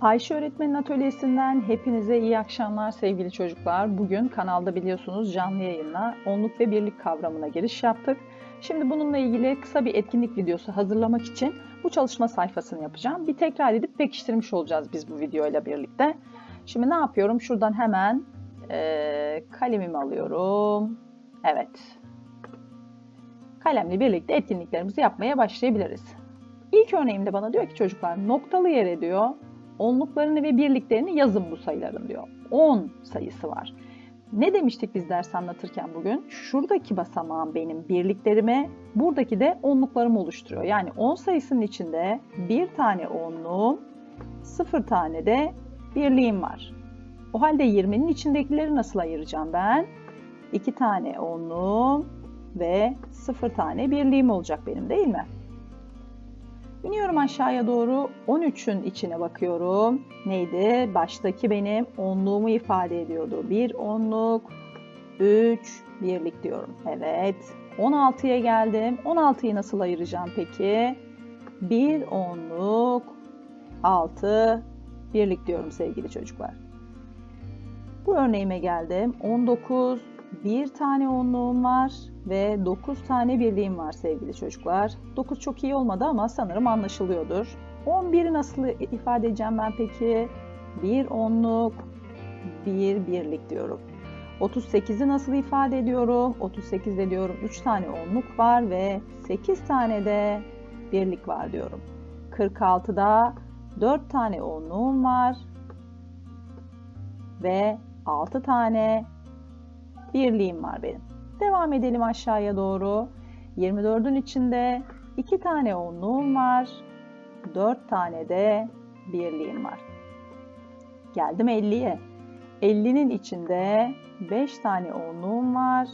Ayşe Öğretmenin Atölyesi'nden hepinize iyi akşamlar sevgili çocuklar. Bugün kanalda biliyorsunuz canlı yayınla onluk ve birlik kavramına giriş yaptık. Şimdi bununla ilgili kısa bir etkinlik videosu hazırlamak için bu çalışma sayfasını yapacağım. Bir tekrar edip pekiştirmiş olacağız biz bu videoyla birlikte. Şimdi ne yapıyorum? Şuradan hemen e, kalemimi alıyorum. Evet. Kalemle birlikte etkinliklerimizi yapmaya başlayabiliriz. İlk örneğimde bana diyor ki çocuklar noktalı yere diyor onluklarını ve birliklerini yazın bu sayıların diyor. 10 sayısı var. Ne demiştik biz ders anlatırken bugün? Şuradaki basamağım benim birliklerime, buradaki de onluklarımı oluşturuyor. Yani 10 sayısının içinde bir tane onluğum, 0 tane de birliğim var. O halde 20'nin içindekileri nasıl ayıracağım ben? 2 tane onluğum ve 0 tane birliğim olacak benim değil mi? İniyorum aşağıya doğru 13'ün içine bakıyorum. Neydi? Baştaki benim onluğumu ifade ediyordu. Bir onluk, 3 birlik diyorum. Evet. 16'ya geldim. 16'yı nasıl ayıracağım peki? Bir onluk, 6 birlik diyorum sevgili çocuklar. Bu örneğime geldim. 19 bir tane onluğum var ve 9 tane birliğim var sevgili çocuklar. 9 çok iyi olmadı ama sanırım anlaşılıyordur. 11'i nasıl ifade edeceğim ben peki? Bir onluk, bir birlik diyorum. 38'i nasıl ifade ediyorum? 38'de diyorum 3 tane onluk var ve 8 tane de birlik var diyorum. 46'da 4 tane onluğum var ve 6 tane birliğim var benim. Devam edelim aşağıya doğru. 24'ün içinde 2 tane onluğum var. 4 tane de birliğim var. Geldim 50'ye. 50'nin içinde 5 tane onluğum var.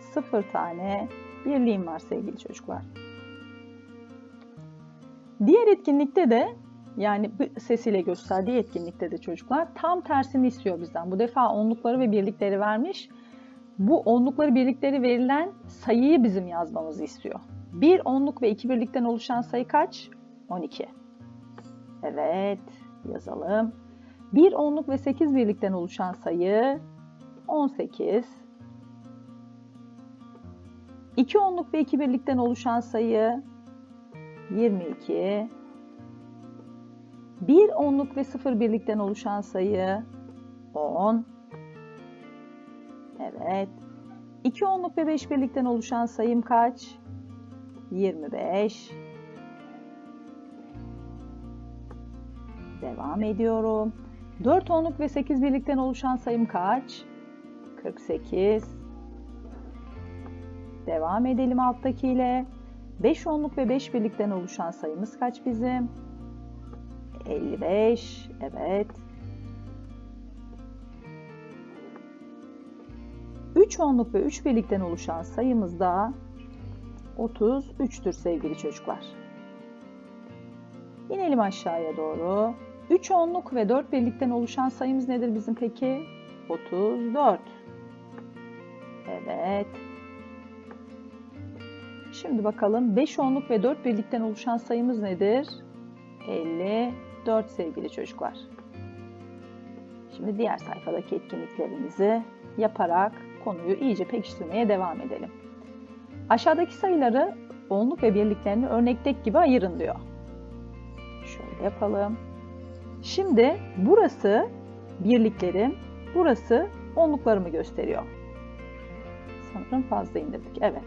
0 tane birliğim var sevgili çocuklar. Diğer etkinlikte de yani sesiyle gösterdiği etkinlikte de çocuklar tam tersini istiyor bizden. Bu defa onlukları ve birlikleri vermiş bu onlukları birlikleri verilen sayıyı bizim yazmamızı istiyor. Bir onluk ve iki birlikten oluşan sayı kaç? 12. Evet, yazalım. Bir onluk ve sekiz birlikten oluşan sayı 18. İki onluk ve iki birlikten oluşan sayı 22. Bir onluk ve sıfır birlikten oluşan sayı 10. Evet. 2 onluk ve 5 birlikten oluşan sayım kaç? 25. Devam ediyorum. 4 onluk ve 8 birlikten oluşan sayım kaç? 48. Devam edelim alttakiyle. 5 onluk ve 5 birlikten oluşan sayımız kaç bizim? 55. Evet. 3 onluk ve 3 birlikten oluşan sayımız da 33'tür sevgili çocuklar. İnelim aşağıya doğru. 3 onluk ve 4 birlikten oluşan sayımız nedir bizim peki? 34. Evet. Şimdi bakalım 5 onluk ve 4 birlikten oluşan sayımız nedir? 54 sevgili çocuklar. Şimdi diğer sayfadaki etkinliklerimizi yaparak konuyu iyice pekiştirmeye devam edelim. Aşağıdaki sayıları onluk ve birliklerini örnekteki gibi ayırın diyor. Şöyle yapalım. Şimdi burası birliklerim, burası onluklarımı gösteriyor. Sanırım fazla indirdik. Evet.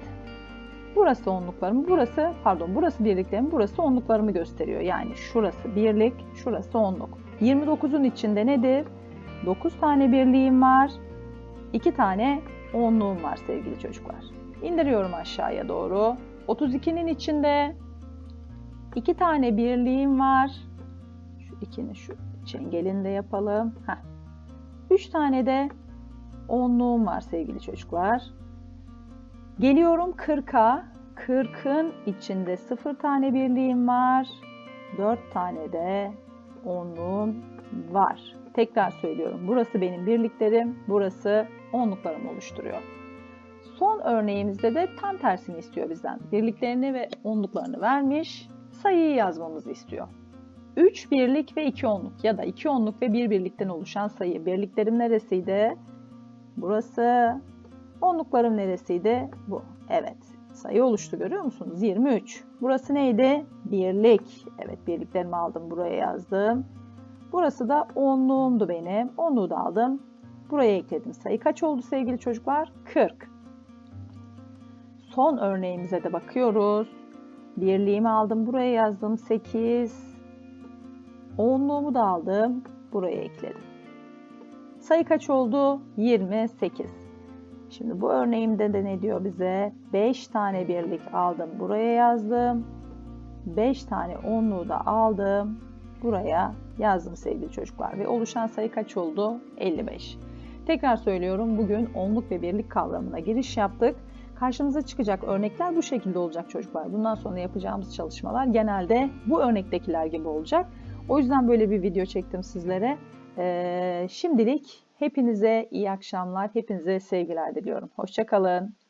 Burası onluklarım, burası pardon burası birliklerim, burası onluklarımı gösteriyor. Yani şurası birlik, şurası onluk. 29'un içinde nedir? 9 tane birliğim var. 2 tane onluğum var sevgili çocuklar. İndiriyorum aşağıya doğru. 32'nin içinde 2 tane birliğim var. Şu ikini şu çengelini de yapalım. Heh. 3 tane de onluğum var sevgili çocuklar. Geliyorum 40'a. 40'ın içinde 0 tane birliğim var. 4 tane de onluğum var. Tekrar söylüyorum. Burası benim birliklerim, burası onluklarımı oluşturuyor. Son örneğimizde de tam tersini istiyor bizden. Birliklerini ve onluklarını vermiş, sayıyı yazmamızı istiyor. 3 birlik ve 2 onluk ya da 2 onluk ve 1 birlikten oluşan sayı. Birliklerim neresiydi? Burası. Onluklarım neresiydi? Bu. Evet. Sayı oluştu görüyor musunuz? 23. Burası neydi? Birlik. Evet birliklerimi aldım buraya yazdım. Burası da onluğumdu benim. Onluğu da aldım. Buraya ekledim. Sayı kaç oldu sevgili çocuklar? 40. Son örneğimize de bakıyoruz. Birliğimi aldım. Buraya yazdım. 8. Onluğumu da aldım. Buraya ekledim. Sayı kaç oldu? 28. Şimdi bu örneğimde de ne diyor bize? 5 tane birlik aldım. Buraya yazdım. 5 tane onluğu da aldım. Buraya yazdım sevgili çocuklar. Ve oluşan sayı kaç oldu? 55. Tekrar söylüyorum bugün onluk ve birlik kavramına giriş yaptık. Karşımıza çıkacak örnekler bu şekilde olacak çocuklar. Bundan sonra yapacağımız çalışmalar genelde bu örnektekiler gibi olacak. O yüzden böyle bir video çektim sizlere. Ee, şimdilik hepinize iyi akşamlar, hepinize sevgiler diliyorum. Hoşçakalın.